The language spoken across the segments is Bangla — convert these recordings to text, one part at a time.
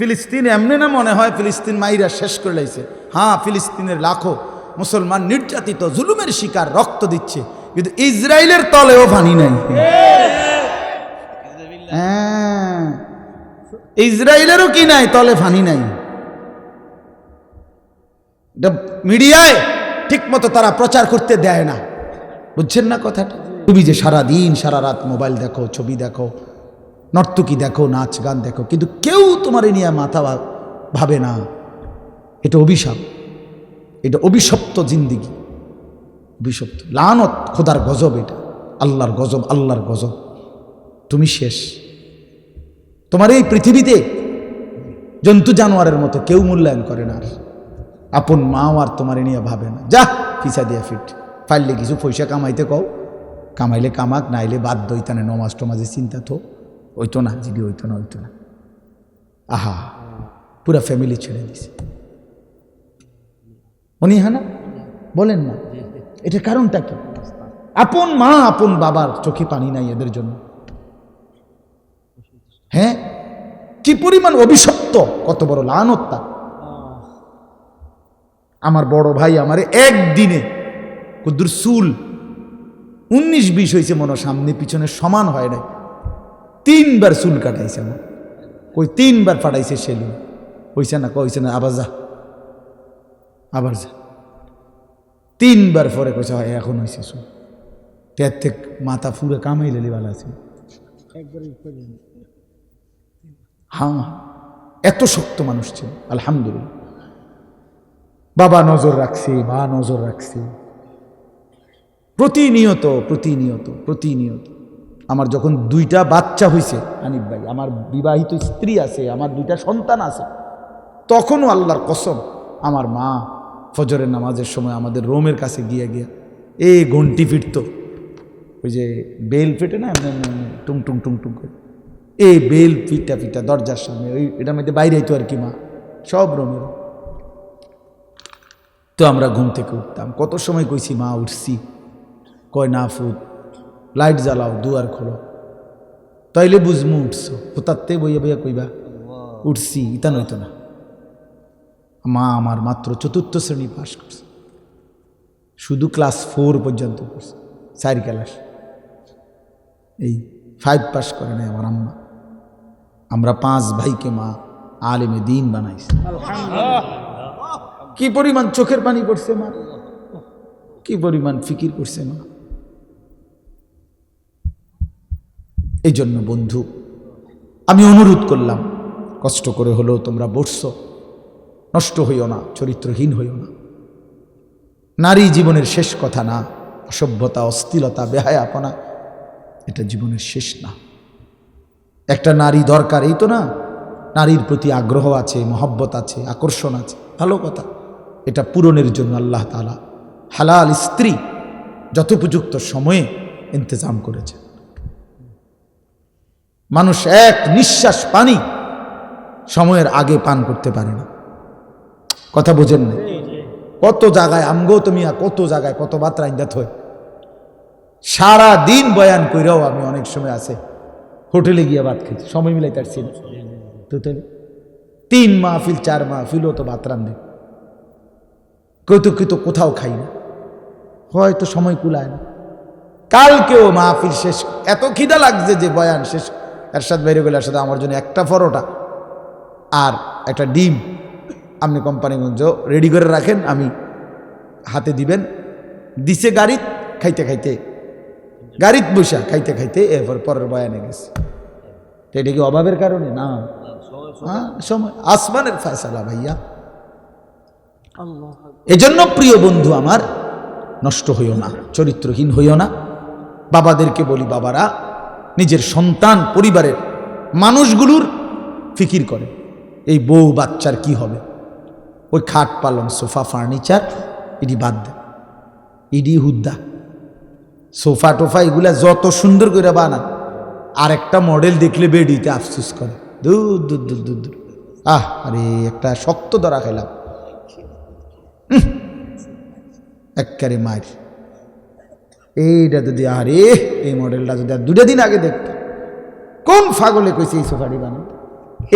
ফিলিস্তিন এমনি না মনে হয় ফিলিস্তিন মাইরা শেষ করে লাইছে। হ্যাঁ ফিলিস্তিনের লাখো মুসলমান নির্যাতিত, জুলুমের শিকার, রক্ত দিচ্ছে। কিন্তু ইসরায়েলের তলেও পানি নাই। হ্যাঁ ইসরায়েলেরও কি নাই? তলে ফানি নাই। মিডিয়ায় ঠিক মতো তারা প্রচার করতে দেয় না। বুঝছেন না কথাটা? তুমি যে সারা দিন সারা রাত মোবাইল দেখো, ছবি দেখো নর্তকী দেখো, নাচ গান দেখো, কিন্তু কেউ তোমার এ নিয়ে মাথা ভাবে না। এটা অভিশাপ। এটা অভিশপ্ত জিন্দিগি। অভিশপ্ত। লানত খোদার গজব এটা। আল্লাহর গজব আল্লাহর গজব। তুমি শেষ। তোমার এই পৃথিবীতে জন্তু জানোয়ারের মতো কেউ মূল্যায়ন করে না আপন মাও আর তোমার এ নিয়ে ভাবে না। যা, ফিসা দিয়া ফিট। ফাইলে কিছু পয়সা কামাইতে কও। কামাইলে কামাক, নাইলে বাদ দইতানে নমাজ টমাজে চিন্তা তো। ওইতো না জিবি ওইতো না ওইতো না। আহা, পুরা ফ্যামিলি ছেড়ে দিছে। উনি হ্যাঁ না? বলেন না। এটার কারণটা কি? আপন মা, আপন বাবার চোখে পানি নাই এদের জন্য। হ্যাঁ? কি পরিমাণ অভিশপ্ত, কত বড় লানত্তা আমার বড় ভাই আমারে একদিনে, কুদ্দুর চুল উনিশ বিশ হয়েছে মনে সামনে, পিছনে সমান হয় নাই। তিনবার চুল কাটাইছে আমার কই তিনবার ফাটাইছে সেলু হইছে না, কইছে না, আবার যা। আবার যা। তিনবার পরে কইছে, হয়, এখন হয়েছে চুল। তের থেকে মাথা ফুরে কামাই লেলি ভালো আছে। হ্যাঁ এত শক্ত মানুষ ছিল, আলহামদুলিল্লাহ। বাবা নজর রাখছে, মা নজর রাখছে। প্রতিনিয়ত প্রতিনিয়ত প্রতিনিয়ত। আমার যখন দুইটা বাচ্চা হয়েছে আনিফ ভাই, আমার বিবাহিত স্ত্রী আছে, আমার দুইটা সন্তান আছে, তখনও আল্লাহর কসম আমার মা ফজরের নামাজের সময় আমাদের রোমের কাছে গিয়ে গিয়া এ ঘন্টি ফিরত। ওই যে বেল ফেটে না টুং টুং টুং টুং করে। এ বেল ফিটা ফিটা দরজার সামনে, ওই, এটার মধ্যে বাইরে হইতো আর কি মা, সব রোমের। তো আমরা ঘুম থেকে উঠতাম। কত সময় কইছি, মা, উঠছি। কয়, না ফুট। লাইট জ্বালাও দুয়ার খোলো। তাইলে বুঝমু উঠছো কোথাতে বইয়া বইয়া কইবা উঠছি ইতা নইতো না। মা আমার মাত্র চতুর্থ শ্রেণি পাশ করছে। শুধু ক্লাস ফোর পর্যন্ত করছে চার ক্লাস। এই ফাইভ পাস করে নাই আমার আম্মা। আমরা পাঁচ ভাইকে মা আলেমে দিন বানাইছে। কি পরিমাণ চোখের পানি পড়ছে মা? কি পরিমাণ ফিকির করছে মা? এই জন্য বন্ধু, আমি অনুরোধ করলাম, কষ্ট করে হলেও তোমরা বসছ, নষ্ট হইও না, চরিত্রহীন হইও না। নারী জীবনের শেষ কথা না, অসভ্যতা অস্থিরতা বেহায়াপনা, এটা জীবনের শেষ না। একটা নারী দরকার, এই তো না, নারীর প্রতি আগ্রহ আছে, মহব্বত আছে, আকর্ষণ আছে, ভালো কথা। এটা পূরণের জন্য আল্লাহ তালা হালাল স্ত্রী যথোপযুক্ত সময়ে ইন্তজাম করেছে মানুষ এক নিঃশ্বাস পানি সময়ের আগে পান করতে পারে না। কথা বোঝেন না? কত জায়গায় আমগো তুমি কত জায়গায় কত মাত্রা ইন্দাত হয়। সারা দিন বয়ান কইরাও আমি অনেক সময় আছে হোটেলে গিয়ে ভাত খেয়েছি সময় মিলাই তার ছিল তো তিন মাহফিল চার মাহফিলও তো ভাত রান্ধে কেউ তো কোথাও খাই না। হয়তো সময় কুলায় না। কালকেও মাহফিল শেষ এত খিদা লাগছে যে বয়ান শেষ এরশাদ বাইরে গেলে সাথে আমার জন্য একটা পরোটা আর একটা ডিম। আপনি কোম্পানিগঞ্জ রেডি করে রাখেন, আমি হাতে দিবেন। দিছে গাড়িত, খাইতে খাইতে, গাড়িত বসা, খাইতে খাইতে এরপর পরের বয়ানে গেছে। তো এটা কি অভাবের কারণে? না। হ্যাঁ সময়। আসমানের ফয়সালা ভাইয়া। এজন্য প্রিয় বন্ধু আমার, নষ্ট হইও না, চরিত্রহীন হইও না। বাবাদেরকে বলি, বাবারা নিজের সন্তান, পরিবারের মানুষগুলোর ফিকির করে। এই বউ বাচ্চার কি হবে? ওই খাট পালং, সোফা ফার্নিচার এটি বাদ দেয় ইডি হুদ্দা। সোফা টোফা এগুলা যত সুন্দর করে বানান আর একটা মডেল দেখলে বেডিতে আফসুস করে। দূর দূর দূর দূর দূর। আহ, আরে, একটা শক্ত ধরা খেলাম। এককারে মার এইটা যদি আরে এই মডেলটা যদি আর দুটা দিন আগে দেখতাম কোন ফাগলে কইছে এই সোফাটি বানাতে?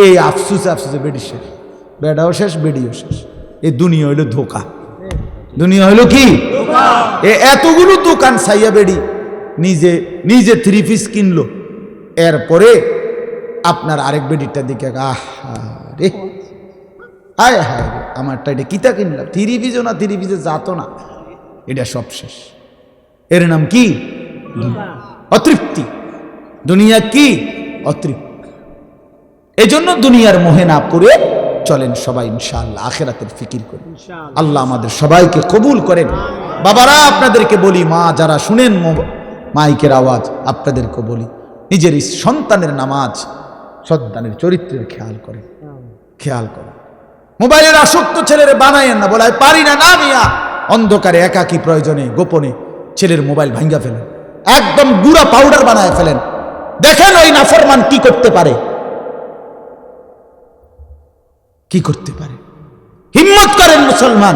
এই আফসুসে আফসুসে বেডি শেষ। বেডাও শেষ বেডিও শেষ। এই দুনিয়া হইল ধোকা। দুনিয়া হইল কি? এ এতগুলো দোকান সাইয়া বেডি নিজে নিজে থ্রি পিস কিনলো। এরপরে আপনার আরেক বেডিটার দিকে আহ রে হায় হায় রে আমারটা এটা কিতা কিনলাম? থ্রি পিসও না থ্রি পিসে যাতো না। এটা সব শেষ। এর নাম কি? অতৃপ্তি। দুনিয়া কি? অতৃপ্তি। এই জন্য দুনিয়ার মোহে না পড়ে চলেন সবাই ইনশাআল্লাহ আখেরাতের ফিকির করে। আল্লাহ আমাদের সবাইকে কবুল করেন। বাবারা আপনাদেরকে বলি মা যারা শুনেন মাইকের আওয়াজ আপনাদেরকে বলি নিজের সন্তানের নামাজ সন্তানের চরিত্রের খেয়াল করেন। খেয়াল করেন। মোবাইলের আসক্ত ছেলের বানাইয়েন না বলে "আমি পারি না না মিয়া। অন্ধকারে একাকী প্রয়োজনে গোপনে ছেলের মোবাইল ভাঙ্গা ফেলেন। একদম গুড়া পাউডার বানায় ফেলেন। দেখেন ওই নাফরমান কি করতে পারে? কি করতে পারে? হিম্মত করেন মুসলমান।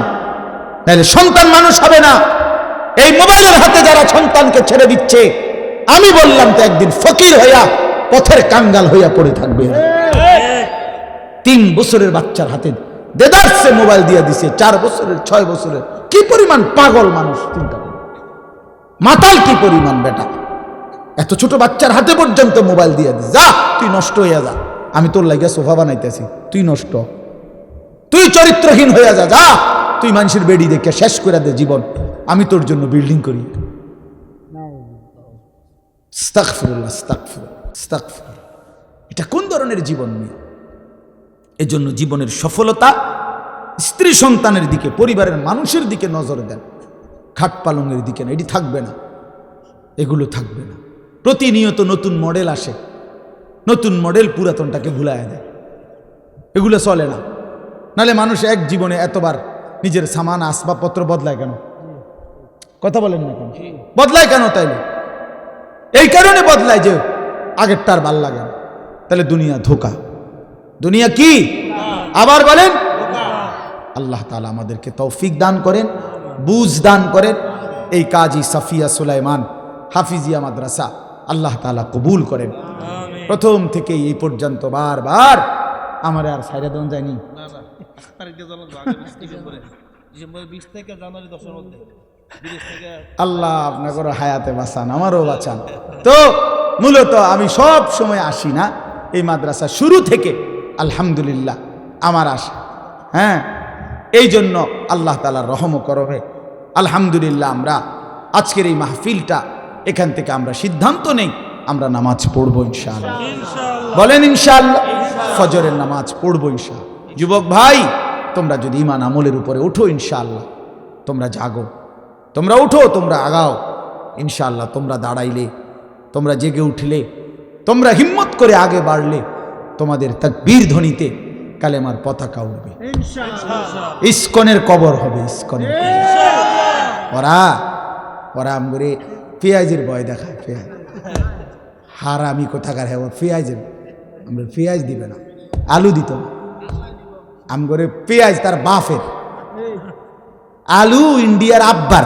তাহলে সন্তান মানুষ হবে না। এই মোবাইলের হাতে যারা সন্তানকে ছেড়ে দিচ্ছে, আমি বললাম তো একদিন ফকির হইয়া, পথের কাঙ্গাল হইয়া পড়ে থাকবে। তিন বছরের বাচ্চার হাতে দেদারসে মোবাইল দিয়ে দিছে, চার বছরের, ছয় বছরের। কি পরিমাণ পাগল মানুষ, চিন্তা মাতাল কি পরিমাণ বেটা? এত ছোট বাচ্চার হাতে পর্যন্ত মোবাইল দিয়ে দিস যা, তুই নষ্ট হইয়া যা। আমি তোর লাগিয়া সোফা বানাইতেছি, তুই নষ্ট। তুই চরিত্রহীন হইয়া যা যা। তুই মানুষের বেডি দেখে শেষ করে দে জীবন। আমি তোর জন্য বিল্ডিং করি। এটা কোন ধরনের জীবন নিয়ে এজন্য জীবনের সফলতা স্ত্রী সন্তানের দিকে, পরিবারের মানুষের দিকে নজর দেন। খাট পালংয়ের দিকে না, এটি থাকবে না। এগুলো থাকবে না। প্রতিনিয়ত নতুন মডেল আসে। নতুন মডেল পুরাতনটাকে ভুলায় দেয়। এগুলো চলে না। নালে মানুষ এক জীবনে এতবার নিজের সামান, আসবাবপত্র বদলায় কেন? কথা বলেন না কেন? বদলায় কেন তাইলে? এই কারণে বদলায় যে আগেরটার ভালো লাগে না। তাহলে দুনিয়া ধোকা। দুনিয়া কি? আবার বলেন, আল্লাহ তালা আমাদেরকে তৌফিক দান করেন। বুঝ দান করেন। এই কাজী সাফিয়া সুলাইমান হাফিজিয়া মাদ্রাসা। আল্লাহ তালা কবুল করেন। প্রথম থেকে এই পর্যন্ত বারবার আমার আর সাইরা দেওয়া যায়নি। আল্লাহ আপনাকে হায়াতে বাঁচান আমারও বাঁচান। তো মূলত আমি সব সময় আসি না এই মাদ্রাসা শুরু থেকে। আলহামদুলিল্লাহ আমার আশা। হ্যাঁ? এই জন্য আল্লাহ তালার রহম করবে। আলহামদুলিল্লাহ আমরা আজকের এই মাহফিলটা এখান থেকে আমরা সিদ্ধান্ত নেই আমরা নামাজ পড়ব ইনশাআল্লাহ। বলেন ইনশাআল্লাহ ফজরের নামাজ পড়ব ইনশাআল্লাহ। যুবক ভাই তোমরা যদি ইমান আমলের উপরে উঠো ইনশাআল্লাহ তোমরা জাগো। তোমরা উঠো তোমরা আগাও। ইনশাআল্লাহ তোমরা দাঁড়াইলে তোমরা জেগে উঠলে তোমরা হিম্মত করে আগে বাড়লে তোমাদের তাকবীর ধ্বনিতে কালেমার পতাকা উঠবে ইস্কনের কবর হবে ইস্কনের। ওরা ওরা আমগরে পেঁয়াজের ভয় দেখায় পেঁয়াজ হার আমি কোথাকার হ্যাঁ পেঁয়াজের আমরা পেঁয়াজ দিবে না আলু দিত না। আমগরে পেঁয়াজ তার বাফের আলু ইন্ডিয়ার আব্বার।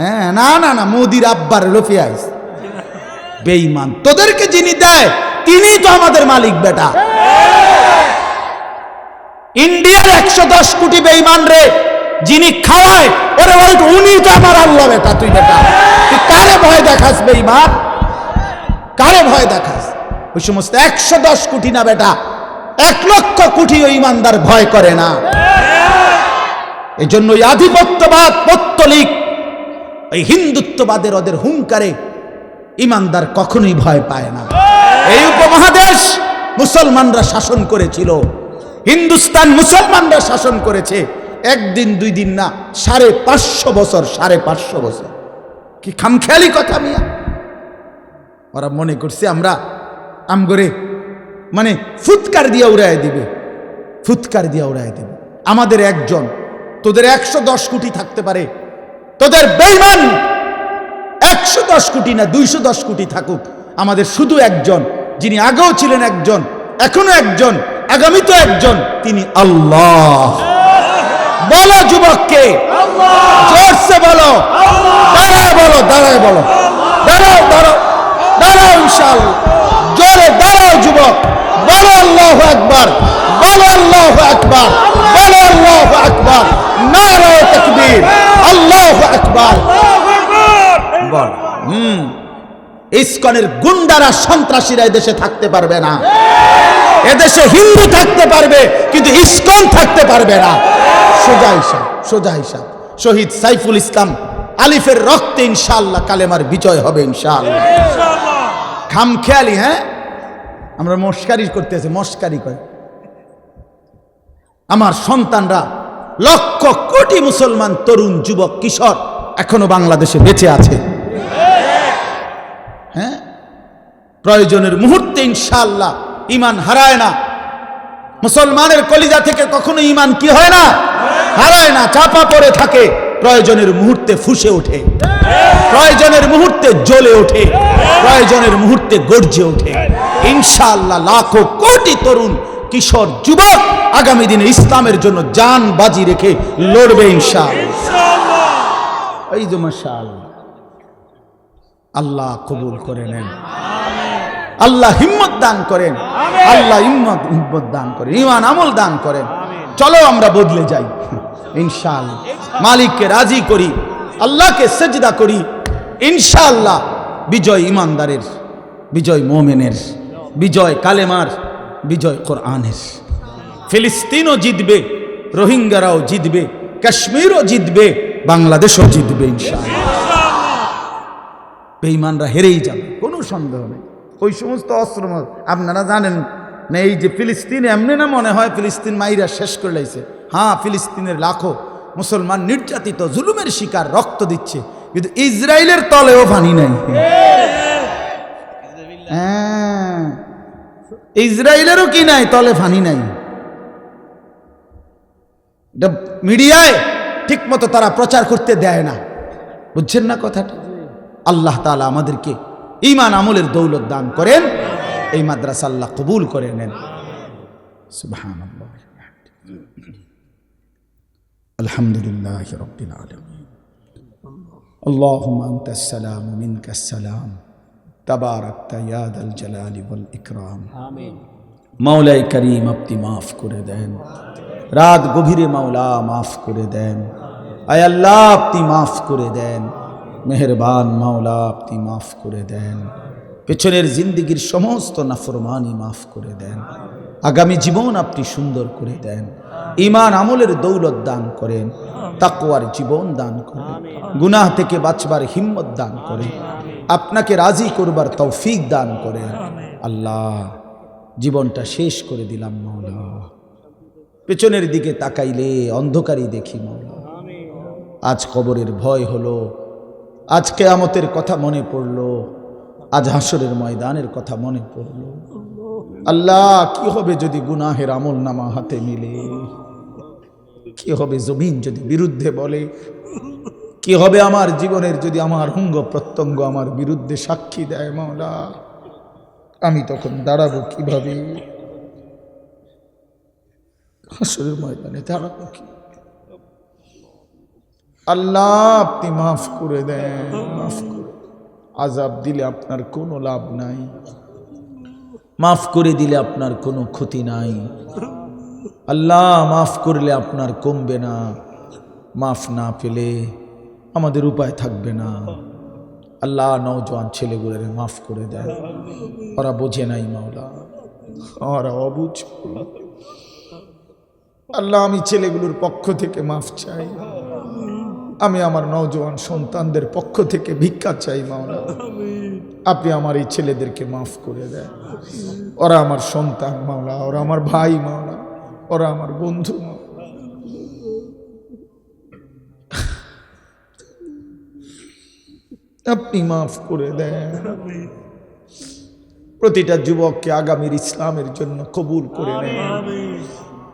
হ্যাঁ না না না মোদির আব্বার হলো পেঁয়াজ বেইমান তোদেরকে যিনি দেয় তিনি তো আমাদের মালিক বেটা। ইন্ডিয়ার একশো দশ কোটি বেইমান রে, যিনি খাওয়ায়, ওরে বল উনি তো আমার আল্লাহ বেটা তুই বেটা তুই কারে ভয় দেখাস বেইমান কারে ভয় দেখাস? ওই সমস্ত একশো দশ কোটি না বেটা, এক লক্ষ কোটি ওই ইমানদার ভয় করে না। এই জন্য ওই আধিপত্যবাদ পত্তলিক এই হিন্দুত্ববাদের ওদের হুঙ্কারে ইমানদার কখনোই ভয় পায় না। এই উপমহাদেশ মুসলমানরা শাসন করেছিল। হিন্দুস্তান মুসলমানরা শাসন করেছে, একদিন, দুই দিন না, সাড়ে পাঁচশো বছর, সাড়ে পাঁচশো বছর। কি খামখেয়ালি কথা মিয়া? ওরা মনে করছে আমরা আমগরে মানে ফুৎকার দিয়ে উড়ায় দিবে, ফুৎকার দিয়ে উড়ায় দিবে। আমাদের একজন, তোদের একশো দশ কোটি থাকতে পারে, তোদের বেইমান একশো দশ কোটি না দুইশো দশ কোটি থাকুক, আমাদের শুধু একজন, যিনি আগেও ছিলেন একজন, এখনও একজন আগামী তো একজন, তিনি আল্লাহ। বলো যুবককে, জোরসে বলো। দাঁড়ায় বলো দাঁড়ায় বলো। দাঁড়াও দাঁড়াও দাঁড়াও ইনশাআল্লাহ জোরে দাঁড়াও যুবক। বলো আল্লাহ একবার বলো আল্লাহ একবার বলো আল্লাহ একবার নারায় তাকবীর, আল্লাহ একবার বল, হুম, ইসকনের গুন্ডারা সন্ত্রাসীরা দেশে থাকতে পারবে না। এদেশে হিন্দু থাকতে পারবে কিন্তু ইসকন থাকতে পারবে না। সোজা হিসাব সোজা হিসাব। শহীদ সাইফুল ইসলাম আলিফের রক্তে ইনশাআল্লাহ কালেমার বিজয় হবে ইনশাআল্লাহ। খামখেয়ালি হ্যাঁ? আমরা মস্কারি করতেছি মস্কারি করে আমার সন্তানরা লক্ষ কোটি মুসলমান তরুণ যুবক কিশোর এখনও বাংলাদেশে বেঁচে আছে। হ্যাঁ? প্রয়োজনের মুহূর্তে ইনশাআল্লাহ ইমান হারায় না। মুসলমানের কলিজা থেকে কখনো ইমান কি হয় না? হারায় না চাপা পড়ে থাকে প্রয়োজনের মুহূর্তে ফুসে ওঠে। প্রয়োজনের মুহূর্তে জ্বলে ওঠে। প্রয়োজনের মুহূর্তে গর্জে ওঠে। ইনশাআল্লাহ লাখো কোটি তরুণ কিশোর যুবক আগামী দিনে ইসলামের জন্য যান বাজি রেখে লড়বে ইনশাআল্লাহ। এই যে মাশাআল্লাহ। আল্লাহ কবুল করে নেন। আল্লাহ হিম্মত দান করেন। আল্লাহ হিম্মত হিম্মত দান করেন। ইমান আমল দান করেন। চলো আমরা বদলে যাই। ইনশাআল্লাহ। মালিককে রাজি করি। আল্লাহকে সেজদা করি। ইনশাআল্লাহ বিজয় ইমানদারের বিজয় মোমেনের বিজয় কালেমার বিজয় কোরআনের। ফিলিস্তিনও জিতবে রোহিঙ্গারাও জিতবে কাশ্মীরও জিতবে বাংলাদেশও জিতবে ইনশাআল্লাহ। বেঈমানরা হেরেই যাবে কোনো সন্দেহ নেই। ওই সমস্ত অস্ত্র আপনারা জানেন না, এই যে ফিলিস্তিন, এমনি না মনে হয় ফিলিস্তিন মাইরা শেষ করে লাইছে। হ্যাঁ ফিলিস্তিনের লাখো মুসলমান নির্যাতিত, জুলুমের শিকার, রক্ত দিচ্ছে। কিন্তু ইসরায়েলের তলেও পানি নাই। হ্যাঁ ইসরায়েলেরও কি নাই, তলে ফানি নাই। এটা মিডিয়ায় ঠিক মতো তারা প্রচার করতে দেয় না। বুঝছেন না কথাটা? আল্লাহ তালা আমাদেরকে ইমান আমলের দৌলত দান করেন এই মাদ্রাসা আল্লাহ কবুল করে নেন সুবহানাল্লাহ। আলহামদুলিল্লাহ রব্বিল আলামিন اللهم أنت السلام ومنك السلام تباركت يا ذا الجلال والإكرام মাওলাই করিম আপনি মাফ করে দেন রাত গভীরে মাওলা মাফ করে দেন আয় আল্লাহ আপনি মাফ করে দেন মেহেরবান মাওলা, আপনি মাফ করে দেন। পেছনের জিন্দিগির সমস্ত নাফরমানি মাফ করে দেন। আগামী জীবন আপনি সুন্দর করে দেন। ইমান আমলের দৌলত দান করেন, তাকওয়ার জীবন দান করেন, গুনাহ থেকে বাঁচবার হিম্মত দান করেন, আপনাকে রাজি করবার তৌফিক দান করেন। আল্লাহ, জীবনটা শেষ করে দিলাম মাওলা। পেছনের দিকে তাকাইলে অন্ধকারই দেখি মাওলা। আজ কবরের ভয় হলো আজ কেয়ামতের কথা মনে পড়ল, আজ হাসরের ময়দানের কথা মনে পড়ল। আল্লাহ, কি হবে যদি গুনাহের আমল নামা হাতে মিলে? কি হবে জমিন যদি বিরুদ্ধে বলে? কি হবে আমার জীবনের যদি আমার অঙ্গ প্রত্যঙ্গ আমার বিরুদ্ধে সাক্ষী দেয় মাওলা? আমি তখন দাঁড়াবো কীভাবে? হাসরের ময়দানে দাঁড়াবো কি? আল্লাহ, আপনি মাফ করে দেন, মাফ করে আজাব দিলে আপনার কোনো লাভ নাই। মাফ করে দিলে আপনার কোনো ক্ষতি নাই। আল্লাহ, মাফ করলে আপনার কমবে না। মাফ না পেলে আমাদের উপায় থাকবে না। আল্লাহ, নওজোয়ান ছেলেগুলোরে মাফ করে দেন। ওরা বোঝে নাই মাওলা। ওরা অবুঝ। আল্লাহ, আমি ছেলেগুলোর পক্ষ থেকে মাফ চাই। আমি আমার নওজোয়ান সন্তানদের পক্ষ থেকে ভিক্ষা চাই মাওলা আপনি আমার এই ছেলেদেরকে মাফ করে দেন। ওরা আমার সন্তান মাওলা ওরা আমার ভাই মাওলা ওরা আমার বন্ধু আপনি মাফ করে দেন। প্রতিটা যুবককে আগামীর ইসলামের জন্য কবুল করে নেন।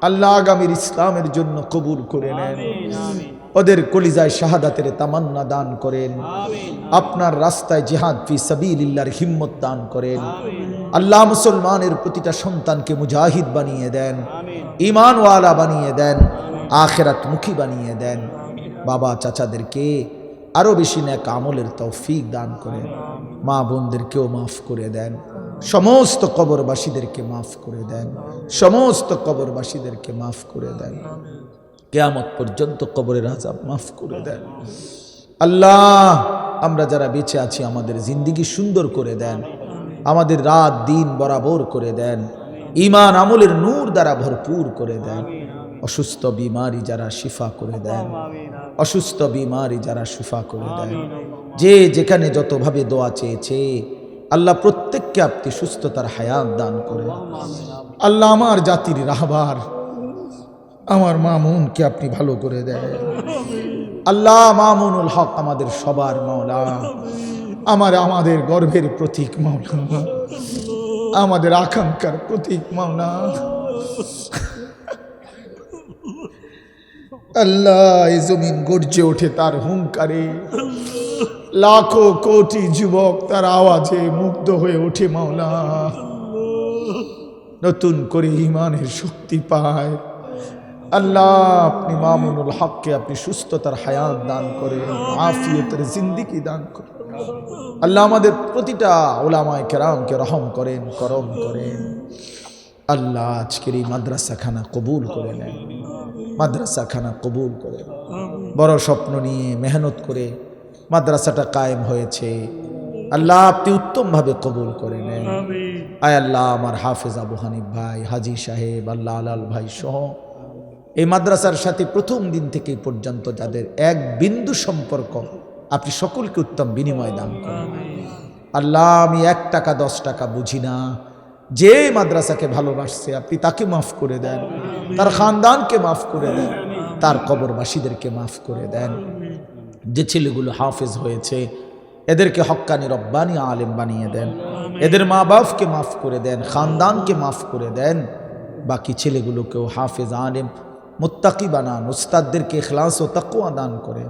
আল্লাহ আগামীর ইসলামের জন্য কবুল করে নেন। ওদের কলিজায় শাহাদাতের তামান্না দান করেন। আপনার রাস্তায় জিহাদ ফি সাবিলিল্লাহর হিম্মত দান করেন। আল্লাহ মুসলমানের প্রতিটা সন্তানকে মুজাহিদ বানিয়ে দেন। ইমানওয়ালা বানিয়ে দেন। আখেরাত মুখী বানিয়ে দেন। বাবা চাচাদেরকে আরও বেশি ন্যাক আমলের তৌফিক দান করেন। মা বোনদেরকেও মাফ করে দেন। সমস্ত কবরবাসীদেরকে মাফ করে দেন। সমস্ত কবরবাসীদেরকে মাফ করে দেন। কেয়ামত পর্যন্ত কবরের আজাব মাফ করে দেন। আল্লাহ। আমরা যারা বেঁচে আছি আমাদের জিন্দিগি সুন্দর করে দেন। আমাদের রাত দিন বরাবর করে দেন। ইমান আমলের নূর দ্বারা ভরপুর করে দেন। অসুস্থ বিমারি যারা শিফা করে দেন। অসুস্থ বিমারি যারা শিফা করে দেন। যে যেখানে যতভাবে দোয়া চেয়েছে আল্লাহ প্রত্যেককে আপনি সুস্থতার হায়াত দান করেন। আল্লাহ আমার জাতির রাহবার। আমার মামুনকে আপনি ভালো করে দেন। আল্লাহ মামুনুল হক আমাদের সবার মাওলা। আমার আমাদের গর্ভের প্রতীক মাওলা। আমাদের আকাঙ্ক্ষার প্রতীক মাওলা। আল্লাহ এই জমিন গর্জে ওঠে তার হুঙ্কারে। লাখো কোটি যুবক তার আওয়াজে মুগ্ধ হয়ে ওঠে মাওলা। নতুন করে ইমানের শক্তি পায়। আল্লাহ আপনি মামুনুল হককে আপনি সুস্থতার হায়াত দান করেন আফিয়তের জিন্দিগি দান করেন। আল্লাহ আমাদের প্রতিটা ওলামায় কেরামকে রহম করেন করম করেন। আল্লাহ আজকের এই মাদ্রাসাখানা কবুল করে নেন। মাদ্রাসাখানা কবুল করে বড় স্বপ্ন নিয়ে মেহনত করে মাদ্রাসাটা কায়েম হয়েছে। আল্লাহ আপনি উত্তমভাবে কবুল করে নেন। আয় আল্লাহ আমার হাফেজ আবু হানিফ ভাই হাজি সাহেব আল্লাহ আলাল ভাই সহ এই মাদ্রাসার সাথে প্রথম দিন থেকে পর্যন্ত যাদের এক বিন্দু সম্পর্ক, আপনি সকলকে উত্তম বিনিময় দান করেন। আল্লাহ, আমি এক টাকা, দশ টাকা বুঝি না। যে মাদ্রাসাকে ভালোবাসছে, আপনি তাকে মাফ করে দেন। তার খানদানকে মাফ করে দেন। তার কবরবাসীদেরকে মাফ করে দেন। যে ছেলেগুলো হাফেজ হয়েছে, এদেরকে হক্কানি রব্বানি আলেম বানিয়ে দেন। এদের মা বাপকে মাফ করে দেন, খানদানকে মাফ করে দেন। বাকি ছেলেগুলোকেও হাফেজ, আলেম মুত্তাকি বানান, উস্তাদদেরকে এখলাস ও তাকুয়া দান করেন।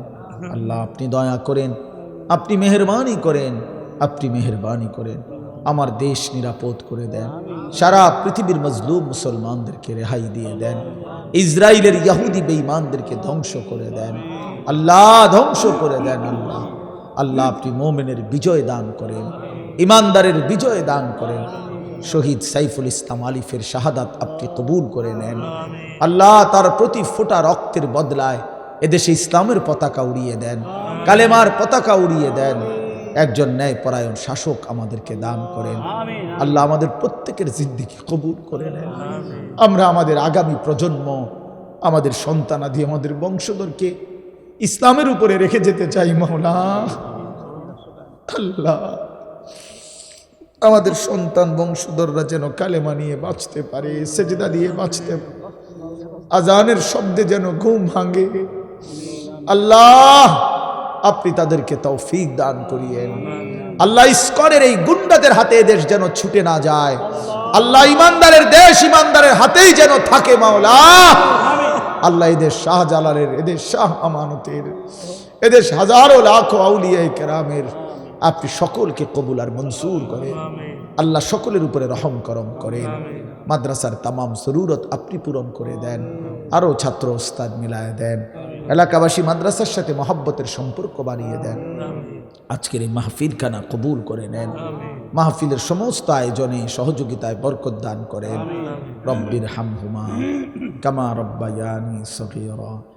আল্লাহ আপনি দয়া করেন, আপনি মেহরবানি করেন, আপনি মেহরবানি করেন। আমার দেশ নিরাপদ করে দেন, সারা পৃথিবীর মজলুম মুসলমানদেরকে রেহাই দিয়ে দেন ইসরায়েলের ইয়াহুদি বেঈমানদেরকে ধ্বংস করে দেন। আল্লাহ ধ্বংস করে দেন আল্লাহ। আল্লাহ আপনি মোমেনের বিজয় দান করেন, ইমানদারের বিজয় দান করেন। শহীদ সাইফুল ইসলাম আলিফের শাহাদাত আপনি কবুল করে নেন। আল্লাহ তার প্রতি ফোটা রক্তের বদলায় এদেশে ইসলামের পতাকা উড়িয়ে দেন কালেমার পতাকা উড়িয়ে দেন। একজন ন্যায় পরায়ণ শাসক আমাদেরকে দান করেন। আল্লাহ আমাদের প্রত্যেকের জিদ্দিকে কবুল করে নেন। আমরা আমাদের আগামী প্রজন্ম আমাদের সন্তানাদি আমাদের বংশধরকে ইসলামের উপরে রেখে যেতে চাই মহলা আল্লাহ। আমাদের সন্তান বংশধররা যেন কালেমা নিয়ে বাঁচতে পারে, সেজদা দিয়ে বাঁচতে পারে। আজানের শব্দে যেন ঘুম ভাঙে। আল্লাহ, আপনি তাদেরকে তৌফিক দান করিয়েন। আল্লাহ ইস্কনের এই গুন্ডাদের হাতে এদেশ যেন ছুটে না যায়। আল্লাহ ইমানদারের দেশ ইমানদারের হাতেই যেন থাকে মাওলা। আল্লাহ এদের শাহজালালের এদের শাহ আমানতের এদের হাজারো লাখ আউলিয়াই কেরামের আপনি সকলকে কবুল আর মনসুর করেন। আল্লাহ সকলের উপরে রহম করম করেন। মাদ্রাসার তামাম সরুরত আপনি পূরণ করে দেন। আরও ছাত্র ওস্তাদ মিলায় দেন। এলাকাবাসী মাদ্রাসার সাথে মহব্বতের সম্পর্ক বানিয়ে দেন। আজকের এই মাহফিলখানা কবুল করে নেন। মাহফিলের সমস্ত আয়োজনে সহযোগিতায় বরকত দান করেন। রব্বির হামহুমা কামা রব্বায়ানি সগীরা।